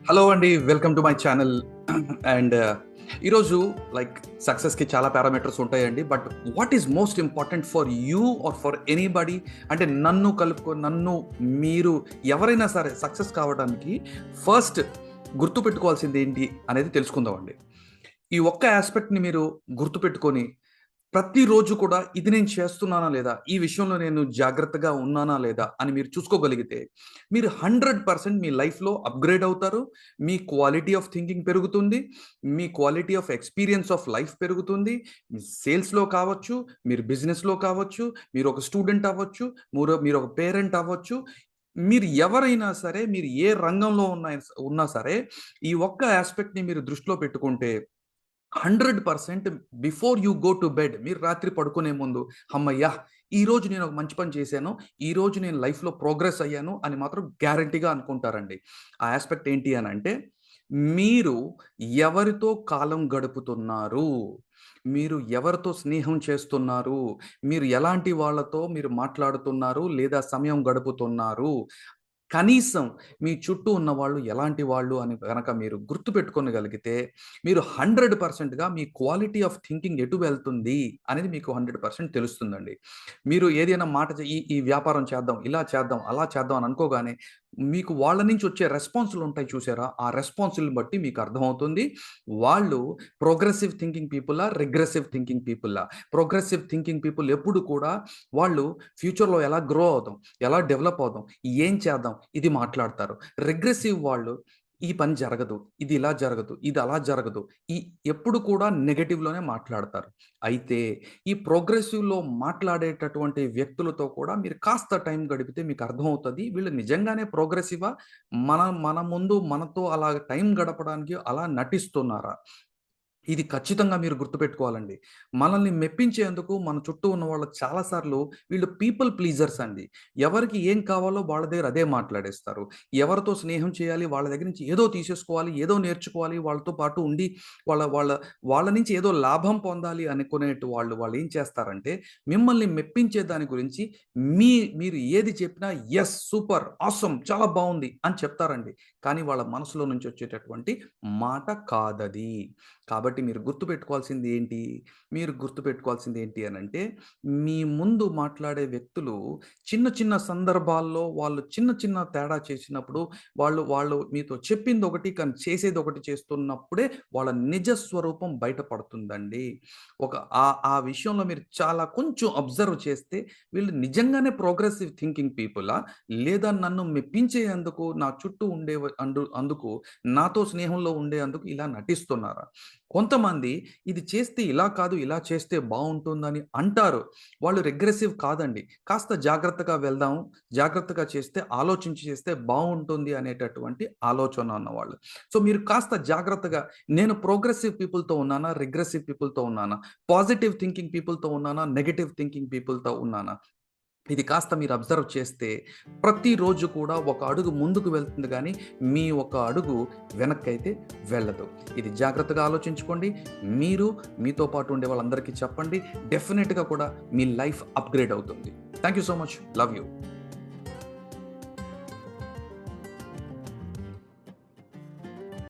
Hello అండి welcome to my channel and ఈరోజు like సక్సెస్కి చాలా పారామీటర్స్ ఉంటాయండి but what is most important for you are for anybody అంటే నన్ను కలుపుకో నన్ను మీరు ఎవరైనా సరే సక్సెస్ కావడానికి ఫస్ట్ గుర్తుపెట్టుకోవాల్సింది ఏంటి అనేది తెలుసుకుందామండి. ఈ ఒక్క ఆస్పెక్ట్ని మీరు గుర్తుపెట్టుకొని ప్రతిరోజు కూడా ఇది నేను చేస్తున్నానా లేదా? ఈ విషయంలో నేను జాగ్రత్తగా ఉన్నానా లేదా? అని మీరు చూసుకోగలిగితే మీరు హండ్రెడ్ పర్సెంట్ మీ లైఫ్లో అప్గ్రేడ్ అవుతారు. మీ క్వాలిటీ ఆఫ్ థింకింగ్ పెరుగుతుంది. మీ quality of experience of life పెరుగుతుంది. మీ సేల్స్లో కావచ్చు మీరు బిజినెస్లో కావచ్చు మీరు ఒక స్టూడెంట్ అవ్వచ్చు మీరు మీరు ఒక పేరెంట్ అవ్వచ్చు. మీరు ఎవరైనా సరే మీరు ఏ రంగంలో ఉన్న ఉన్నా సరే ఈ ఒక్క ఆస్పెక్ట్ని మీరు దృష్టిలో పెట్టుకుంటే hundred percent before you go to bed మీరు రాత్రి పడుకునే ముందు అమ్మయ్యా ఈ రోజు నేను ఒక మంచి పని చేశాను ఈ రోజు నేను లైఫ్లో ప్రోగ్రెస్ అయ్యాను అని మాత్రం గ్యారంటీగా అనుకుంటారండి. ఆ ఆస్పెక్ట్ ఏంటి అని అంటే మీరు ఎవరితో కాలం గడుపుతున్నారు? మీరు ఎవరితో స్నేహం చేస్తున్నారు? మీరు ఎలాంటి వాళ్ళతో మీరు మాట్లాడుతున్నారు? లేదా సమయం గడుపుతున్నారు? కనీసం మీ చుట్టూ ఉన్న వాళ్ళు ఎలాంటి వాళ్ళు అని కనుక మీరు గుర్తుపెట్టుకోగలిగితే మీరు హండ్రెడ్ పర్సెంట్గా మీ క్వాలిటీ ఆఫ్ థింకింగ్ ఎటు వెళ్తుంది అనేది మీకు హండ్రెడ్ పర్సెంట్ తెలుస్తుందండి. మీరు ఏదైనా మాట ఈ ఈ వ్యాపారం చేద్దాం ఇలా చేద్దాం అలా చేద్దాం అని అనుకోగానే మీకు వాళ్ళ నుంచి వచ్చే రెస్పాన్సులు ఉంటాయి చూసారా? ఆ రెస్పాన్సుల్ని బట్టి మీకు అర్థమవుతుంది. వాళ్ళు ప్రోగ్రెసివ్ థింకింగ్ పీపుల్లా రిగ్రెసివ్ థింకింగ్ పీపుల్లా ప్రోగ్రెసివ్ థింకింగ్ పీపుల్ ఎప్పుడు కూడా వాళ్ళు ఫ్యూచర్లో ఎలా గ్రో అవుదాం ఎలా డెవలప్ అవుదాం ఏం చేద్దాం ఇది మాట్లాడతారు. రిగ్రెసివ్ వాళ్ళు ఈ పని జరగదు ఇది ఇలా జరగదు ఇది అలా జరగదు ఈ ఎప్పుడు కూడా నెగటివ్లోనే మాట్లాడతారు. అయితే ఈ ప్రోగ్రెసివ్లో మాట్లాడేటటువంటి వ్యక్తులతో కూడా మీరు కాస్త టైం గడిపితే మీకు అర్థమవుతుంది వీళ్ళు నిజంగానే ప్రోగ్రెసివా మన మన ముందు మనతో అలా టైం గడపడానికి అలా నటిస్తున్నారా? ఇది ఖచ్చితంగా మీరు గుర్తుపెట్టుకోవాలండి. మనల్ని మెప్పించేందుకు మన చుట్టూ ఉన్న వాళ్ళు చాలాసార్లు వీళ్ళు పీపుల్ ప్లీజర్స్ అండి. ఎవరికి ఏం కావాలో వాళ్ళ దగ్గర అదే మాట్లాడేస్తారు. ఎవరితో స్నేహం చేయాలి వాళ్ళ దగ్గర నుంచి ఏదో తీసేసుకోవాలి ఏదో నేర్చుకోవాలి వాళ్ళతో పాటు ఉండి వాళ్ళ వాళ్ళ వాళ్ళ నుంచి ఏదో లాభం పొందాలి అనుకునేటు వాళ్ళు వాళ్ళు ఏం చేస్తారంటే మిమ్మల్ని మెప్పించే దాని గురించి మీ మీరు ఏది చెప్పినా ఎస్ సూపర్ ఆసమ్ చాలా బాగుంది అని చెప్తారండి. కానీ వాళ్ళ మనసులో నుంచి వచ్చేటటువంటి మాట కాదది. కాబట్టి మీరు గుర్తుపెట్టుకోవాల్సింది ఏంటి? మీరు గుర్తుపెట్టుకోవాల్సింది ఏంటి అని అంటే మీ ముందు మాట్లాడే వ్యక్తులు చిన్న చిన్న సందర్భాల్లో వాళ్ళు చిన్న చిన్న తేడా చేసినప్పుడు వాళ్ళు వాళ్ళు మీతో చెప్పింది ఒకటి కానీ చేసేది ఒకటి చేస్తున్నప్పుడే వాళ్ళ నిజ స్వరూపం బయటపడుతుందండి. ఒక ఆ ఆ విషయంలో మీరు చాలా కొంచెం అబ్జర్వ్ చేస్తే వీళ్ళు నిజంగానే ప్రోగ్రెసివ్ థింకింగ్ పీపులా లేదా నన్ను మెప్పించేందుకు నా చుట్టూ ఉండే అందు అందుకు నాతో స్నేహంలో ఉండేందుకు ఇలా నటిస్తున్నారా? కొంతమంది ఇది చేస్తే ఇలా కాదు ఇలా చేస్తే బాగుంటుందని అంటారు. వాళ్ళు రెగ్రెసివ్ కాదండి. కాస్త జాగ్రత్తగా వెళ్దాం జాగ్రత్తగా చేస్తే ఆలోచించి చేస్తే బాగుంటుంది అనేటటువంటి ఆలోచన ఉన్నవాళ్ళు. సో మీరు కాస్త జాగ్రత్తగా నేను ప్రోగ్రెసివ్ పీపుల్తో ఉన్నానా రిగ్రెసివ్ పీపుల్తో ఉన్నానా పాజిటివ్ థింకింగ్ పీపుల్తో ఉన్నానా నెగిటివ్ థింకింగ్ పీపుల్తో ఉన్నానా ఇది కాస్త మీరు అబ్జర్వ్ చేస్తే ప్రతిరోజు కూడా ఒక అడుగు ముందుకు వెళ్తుంది కానీ మీ ఒక అడుగు వెనక్కి అయితే వెళ్ళదు. ఇది జాగ్రత్తగా ఆలోచించుకోండి. మీరు మీతో పాటు ఉండే వాళ్ళందరికీ చెప్పండి. డెఫినెట్గా కూడా మీ లైఫ్ అప్గ్రేడ్ అవుతుంది. Thank you so much love you